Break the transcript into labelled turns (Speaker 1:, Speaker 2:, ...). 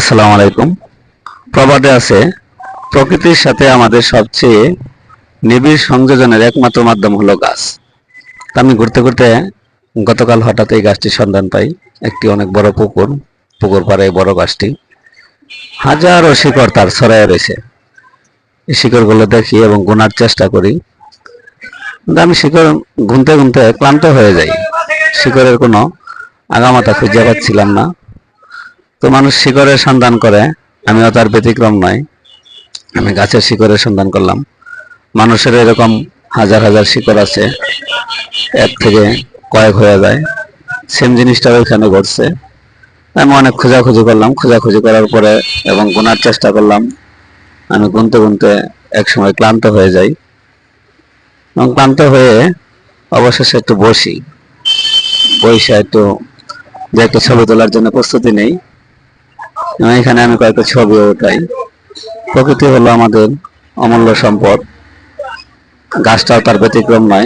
Speaker 1: আসসালামু আলাইকুম। প্রবাদে আছে, প্রকৃতির সাথে আমাদের সবচেয়ে নিবিড় সংযোজনের একমাত্র মাধ্যম হলো গাছ। আমি ঘুরতে ঘুরতে গতকাল হঠাৎ এই গাছটির সন্ধান পাই। একটি অনেক বড় পুকুর পুকুর পাড়ে বড় গাছটি। হাজারো শিকড় তার ছড়ায় রয়েছে। এই শিকড়গুলো দেখি এবং গোনার চেষ্টা করি। কিন্তু আমি শিকড় গুনতে গুনতে ক্লান্ত হয়ে যাই। শিকড়ের কোনো আগামাতা খুঁজে পাচ্ছিলাম না। তো মানুষ শিকড়ের সন্ধান করে, আমিও তার ব্যতিক্রম নয়। আমি গাছের শিকড়ের সন্ধান করলাম। মানুষের এরকম হাজার হাজার শিকড় আছে এক থেকে কয়েক হয়ে যায়। সেম জিনিসটা ওইখানে ঘটছে। আমি অনেক খোঁজাখুঁজি করলাম। খোঁজাখুঁজি করার পরে এবং গোনার চেষ্টা করলাম। আমি গুনতে গুনতে এক সময় ক্লান্ত হয়ে যাই। এবং ক্লান্ত হয়ে অবশেষে একটু বসি। বসে একটু, যে একটা ছবি তোলার জন্য প্রস্তুতি নেই। এবং এখানে আমি কয়েকটা ছবিও উঠাই। প্রকৃতি হলো আমাদের অমূল্য সম্পদ। গাছটাও তার ব্যতিক্রম নয়।